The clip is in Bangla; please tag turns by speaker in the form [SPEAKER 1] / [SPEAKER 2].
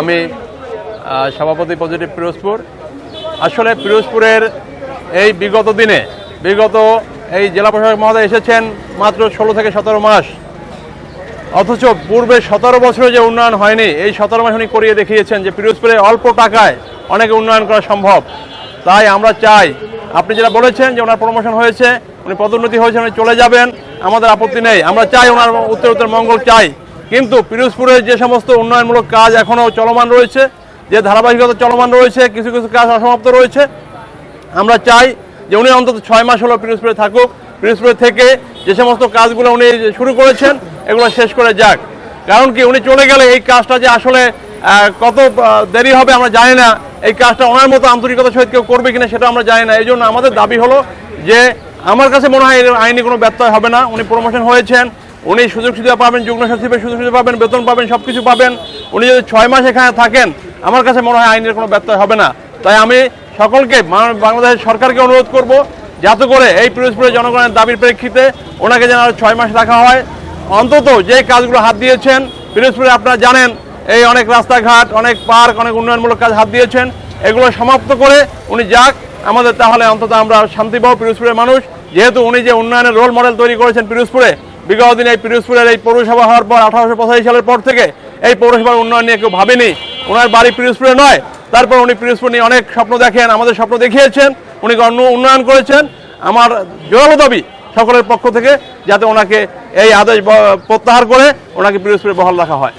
[SPEAKER 1] আমি সভাপতি পজিটিভ পিরোজপুর। আসলে পিরোজপুরের এই বিগত দিনে, বিগত এই জেলা প্রশাসক মহোদয় এসেছেন মাত্র ষোলো থেকে সতেরো মাস। অথচ পূর্বে সতেরো বছরে যে উন্নয়ন হয়নি, এই সতেরো মাস উনি করিয়ে দেখিয়েছেন যে পিরোজপুরে অল্প টাকায় অনেক উন্নয়ন করা সম্ভব। তাই আমরা চাই, আপনি যেটা বলেছেন যে ওনার প্রমোশন হয়েছে, উনি পদোন্নতি হয়েছে উনি চলে যাবেন, আমাদের আপত্তি নেই। আমরা চাই ওনার উত্তর উত্তর মঙ্গল চাই। কিন্তু পিরোজপুরে যে সমস্ত উন্নয়নমূলক কাজ এখনও চলমান রয়েছে, যে ধারাবাহিকতা চলমান রয়েছে, কিছু কিছু কাজ অসমাপ্ত রয়েছে, আমরা চাই যে উনি অন্তত ছয় মাস হলো পিরোজপুরে থাকুক। পিরোজপুরে থেকে যে সমস্ত কাজগুলো উনি শুরু করেছেন, এগুলো শেষ করে যাক। কারণ কি, উনি চলে গেলে এই কাজটা যে আসলে কত দেরি হবে আমরা জানি না। এই কাজটা ওনার মতো আন্তরিকতার সহিত কেউ করবে কিনা সেটা আমরা জানি না। এই জন্য আমাদের দাবি হলো যে, আমার কাছে মনে হয় আইনি কোনো ব্যত্যয় হবে না। উনি প্রমোশন হয়েছেন। উনি সুযোগ সুবিধা পাবেন, যুগ্ম সচিবের সুযোগ সুবিধা পাবেন, বেতন পাবেন সব কিছু পাবেন। উনি যদি ছয় মাস এখানে থাকেন, আমার কাছে মনে হয় আইনের কোনো ব্যত্যয় হবে না। তাই আমি সকলকে বাংলাদেশের সরকারকে অনুরোধ করব, যাতে করে এই পিরোজপুরের জনগণের দাবির প্রেক্ষিতে ওনাকে যেন আরও ছয় মাস রাখা হয়। অন্তত যে কাজগুলো হাত দিয়েছেন, পিরোজপুরে আপনারা জানেন, এই অনেক রাস্তাঘাট, অনেক পার্ক, অনেক উন্নয়নমূলক কাজ হাত দিয়েছেন। এগুলো সমাপ্ত করে উনি যাক, আমাদের তাহলে অন্তত আমরা শান্তি পাবো, পিরোজপুরের মানুষ। যেহেতু উনি যে উন্নয়নের রোল মডেল তৈরি করেছেন পিরোজপুরে বিগত দিনে এই পিরোজপুরের এই পৌরসভা হওয়ার পর আঠারোশো পঁচাশি সালের পর থেকে এই পৌরসভার উন্নয়ন নিয়ে কেউ ভাবেনি। ওনার বাড়ি পিরোজপুরে নয়। তারপর উনি পিরোজপুর নিয়ে অনেক স্বপ্ন দেখেন, আমাদের স্বপ্ন দেখিয়েছেন, উনি অন্য উন্নয়ন করেছেন। আমার জোরালো দাবি সকলের পক্ষ থেকে যাতে ওনাকে এই আদেশ প্রত্যাহার করে ওনাকে পিরোজপুরে বহাল রাখা হয়।